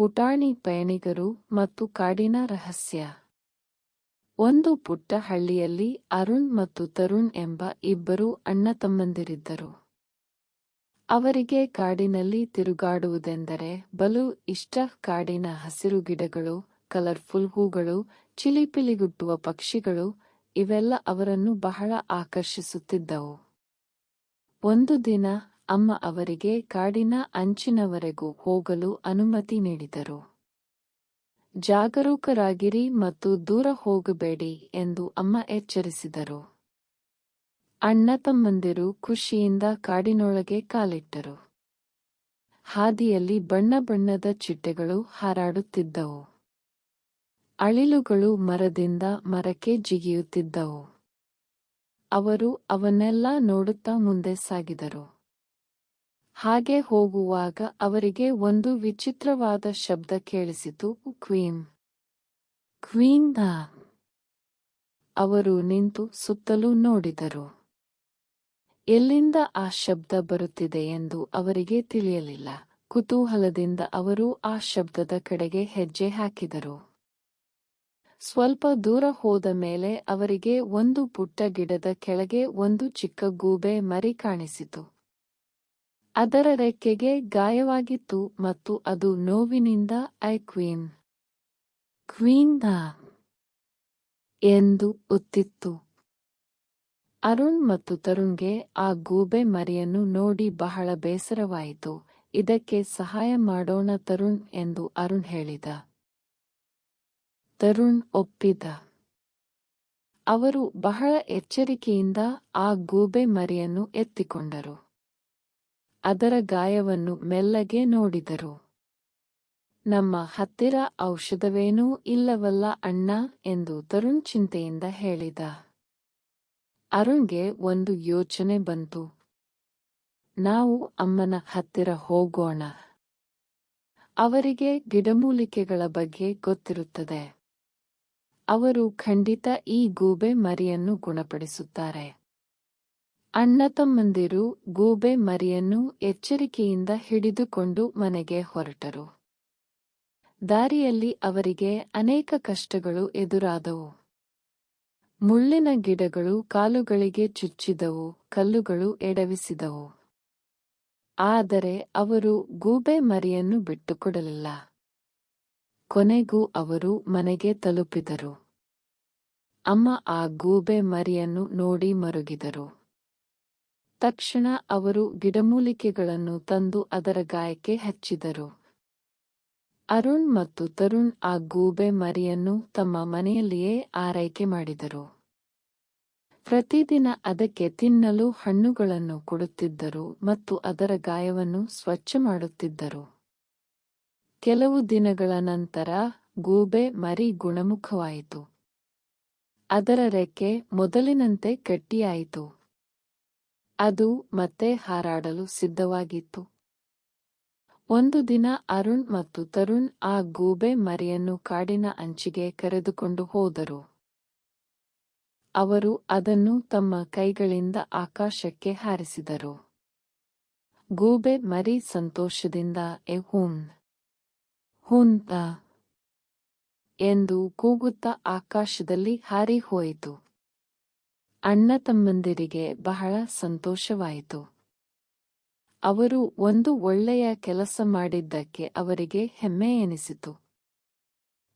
ಪುಟಾಣಿ ಪಯಣಿಗರು ಮತ್ತು ಕಾಡಿನ ರಹಸ್ಯ. ಒಂದು ಪುಟ್ಟ ಹಳ್ಳಿಯಲ್ಲಿ ಅರುಣ್ ಮತ್ತು ತರುಣ್ ಎಂಬ ಇಬ್ಬರು ಅಣ್ಣ ತಮ್ಮಂದಿರಿದ್ದರು. ಅವರಿಗೆ ಕಾಡಿನಲ್ಲಿ ತಿರುಗಾಡುವುದೆಂದರೆ ಬಲು ಇಷ್ಟ ಕಾಡಿನ ಹಸಿರು ಗಿಡಗಳು, ಕಲರ್ಫುಲ್ ಹೂಗಳು, ಚಿಲಿಪಿಲಿಗುಟ್ಟುವ ಪಕ್ಷಿಗಳು ಇವೆಲ್ಲ ಅವರನ್ನು ಬಹಳ ಆಕರ್ಷಿಸುತ್ತಿದ್ದವು. ಒಂದು ದಿನ ಅಮ್ಮ ಅವರಿಗೆ ಕಾಡಿನ ಅಂಚಿನವರೆಗೂ ಹೋಗಲು ಅನುಮತಿ ನೀಡಿದರು. ಜಾಗರೂಕರಾಗಿರಿ ಮತ್ತು ದೂರ ಹೋಗಬೇಡಿ ಎಂದು ಅಮ್ಮ ಎಚ್ಚರಿಸಿದರು. ಅಣ್ಣ ತಮ್ಮಂದಿರು ಖುಷಿಯಿಂದ ಕಾಡಿನೊಳಗೆ ಕಾಲಿಟ್ಟರು. ಹಾದಿಯಲ್ಲಿ ಬಣ್ಣ ಬಣ್ಣದ ಚಿಟ್ಟೆಗಳು ಹಾರಾಡುತ್ತಿದ್ದವು. ಅಳಿಲುಗಳು ಮರದಿಂದ ಮರಕ್ಕೆ ಜಿಗಿಯುತ್ತಿದ್ದವು. ಅವರು ಅವನ್ನೆಲ್ಲ ನೋಡುತ್ತಾ ಮುಂದೆ ಸಾಗಿದರು. ಹಾಗೆ ಹೋಗುವಾಗ ಅವರಿಗೆ ಒಂದು ವಿಚಿತ್ರವಾದ ಶಬ್ದ ಕೇಳಿಸಿತು, ಕ್ವೀನ್. ಕ್ವೀನ್ ಅವರು ನಿಂತು ಸುತ್ತಲೂ ನೋಡಿದರು. ಎಲ್ಲಿಂದ ಆ ಶಬ್ದ ಬರುತ್ತಿದೆ ಎಂದು ಅವರಿಗೆ ತಿಳಿಯಲಿಲ್ಲ. ಕುತೂಹಲದಿಂದ ಅವರು ಆ ಶಬ್ದದ ಕಡೆಗೆ ಹೆಜ್ಜೆ ಹಾಕಿದರು. ಸ್ವಲ್ಪ ದೂರ ಹೋದ ಮೇಲೆ ಅವರಿಗೆ ಒಂದು ಪುಟ್ಟ ಗಿಡದ ಕೆಳಗೆ ಒಂದು ಚಿಕ್ಕ ಗೂಬೆ ಮರಿ ಕಾಣಿಸಿತು. ಅದರ ರೆಕ್ಕೆಗೆ ಗಾಯವಾಗಿತ್ತು ಮತ್ತು ಅದು ನೋವಿನಿಂದ ಐ ಕ್ವೀನ್ ಕ್ವೀನ್ ಎಂದು ಉತ್ತಿತ್ತು ಅರುಣ್ ಮತ್ತು ತರುಣ್ಗೆ ಆ ಗೂಬೆ ಮರಿಯನ್ನು ನೋಡಿ ಬಹಳ ಬೇಸರವಾಯಿತು. ಇದಕ್ಕೆ ಸಹಾಯ ಮಾಡೋಣ ತರುಣ್ ಎಂದು ಅರುಣ್ ಹೇಳಿದ. ತರುಣ್ ಒಪ್ಪಿದ. ಅವರು ಬಹಳ ಎಚ್ಚರಿಕೆಯಿಂದ ಆ ಗೂಬೆ ಮರಿಯನ್ನು ಎತ್ತಿಕೊಂಡರು. ಅದರ ಗಾಯವನ್ನು ಮೆಲ್ಲಗೆ ನೋಡಿದರು. ನಮ್ಮ ಹತ್ತಿರ ಔಷಧವೇನೂ ಇಲ್ಲವಲ್ಲ ಅಣ್ಣ ಎಂದು ತರುಣ್ ಚಿಂತೆಯಿಂದ ಹೇಳಿದ. ಅರುಣ್ಗೆ ಒಂದು ಯೋಚನೆ ಬಂತು. ನಾವು ಅಮ್ಮನ ಹತ್ತಿರ ಹೋಗೋಣ. ಅವರಿಗೆ ಗಿಡಮೂಲಿಕೆಗಳ ಬಗ್ಗೆ ಗೊತ್ತಿರುತ್ತದೆ. ಅವರು ಖಂಡಿತ ಈ ಗೂಬೆ ಮರಿಯನ್ನು ಗುಣಪಡಿಸುತ್ತಾರೆ. ಅಣ್ಣ ತಮ್ಮಂದಿರು ಗೂಬೆ ಮರಿಯನ್ನು ಎಚ್ಚರಿಕೆಯಿಂದ ಹಿಡಿದುಕೊಂಡು ಮನೆಗೆ ಹೊರಟರು. ದಾರಿಯಲ್ಲಿ ಅವರಿಗೆ ಅನೇಕ ಕಷ್ಟಗಳು ಎದುರಾದವು. ಮುಳ್ಳಿನ ಗಿಡಗಳು ಕಾಲುಗಳಿಗೆ ಚುಚ್ಚಿದವು, ಕಲ್ಲುಗಳು ಎಡವಿಸಿದವು. ಆದರೆ ಅವರು ಗೂಬೆ ಮರಿಯನ್ನು ಬಿಟ್ಟುಕೊಡಲಿಲ್ಲ. ಕೊನೆಗೂ ಅವರು ಮನೆಗೆ ತಲುಪಿದರು. ಅಮ್ಮ ಆ ಗೂಬೆ ಮರಿಯನ್ನು ನೋಡಿ ಮರುಗಿದರು. ತಕ್ಷಣ ಅವರು ಗಿಡಮೂಲಿಕೆಗಳನ್ನು ತಂದು ಅದರ ಗಾಯಕ್ಕೆ ಹಚ್ಚಿದರು. ಅರುಣ್ ಮತ್ತು ತರುಣ್ ಆ ಗೂಬೆ ಮರಿಯನ್ನು ತಮ್ಮ ಮನೆಯಲ್ಲಿಯೇ ಆರೈಕೆ ಮಾಡಿದರು. ಪ್ರತಿದಿನ ಅದಕ್ಕೆ ತಿನ್ನಲು ಹಣ್ಣುಗಳನ್ನು ಕೊಡುತ್ತಿದ್ದರು ಮತ್ತು ಅದರ ಗಾಯವನ್ನು ಸ್ವಚ್ಛ ಮಾಡುತ್ತಿದ್ದರು. ಕೆಲವು ದಿನಗಳ ನಂತರ ಗೂಬೆ ಮರಿ ಗುಣಮುಖವಾಯಿತು. ಅದರ ರೆಕ್ಕೆ ಮೊದಲಿನಂತೆ ಗಟ್ಟಿಯಾಯಿತು. ಅದು ಮತ್ತೆ ಹಾರಾಡಲು ಸಿದ್ಧವಾಗಿತ್ತು. ಒಂದು ದಿನ ಅರುಣ್ ಮತ್ತು ತರುಣ್ ಆ ಗೂಬೆ ಮರಿಯನ್ನು ಕಾಡಿನ ಅಂಚಿಗೆ ಕರೆದುಕೊಂಡು ಹೋದರು. ಅವರು ಅದನ್ನು ತಮ್ಮ ಕೈಗಳಿಂದ ಆಕಾಶಕ್ಕೆ ಹಾರಿಸಿದರು. ಗೂಬೆ ಮರಿ ಸಂತೋಷದಿಂದ, ಎ ಹೂನ್ ಹೂಂತ ಎಂದು ಕೂಗುತ್ತಾ ಆಕಾಶದಲ್ಲಿ ಹಾರಿ ಹೋಯಿತು. ಅಣ್ಣ ತಮ್ಮಂದಿರಿಗೆ ಬಹಳ ಸಂತೋಷವಾಯಿತು. ಅವರು ಒಂದು ಒಳ್ಳೆಯ ಕೆಲಸ ಮಾಡಿದ್ದಕ್ಕೆ ಅವರಿಗೆ ಹೆಮ್ಮೆ ಎನಿಸಿತು.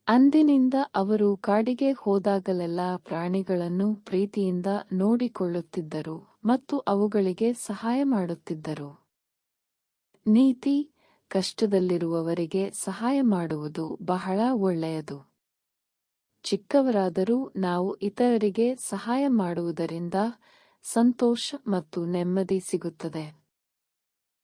ಅಂದಿನಿಂದ ಅವರು ಕಾಡಿಗೆ ಹೋದಾಗಲೆಲ್ಲ ಪ್ರಾಣಿಗಳನ್ನು ಪ್ರೀತಿಯಿಂದ ನೋಡಿಕೊಳ್ಳುತ್ತಿದ್ದರು ಮತ್ತು ಅವುಗಳಿಗೆ ಸಹಾಯ ಮಾಡುತ್ತಿದ್ದರು. ನೀತಿ ಕಷ್ಟದಲ್ಲಿರುವವರಿಗೆ ಸಹಾಯ ಮಾಡುವುದು ಬಹಳ ಒಳ್ಳೆಯದು. ಚಿಕ್ಕವರಾದರೂ ನಾವು ಇತರರಿಗೆ ಸಹಾಯ ಮಾಡುವುದರಿಂದ ಸಂತೋಷ ಮತ್ತು ನೆಮ್ಮದಿ ಸಿಗುತ್ತದೆ.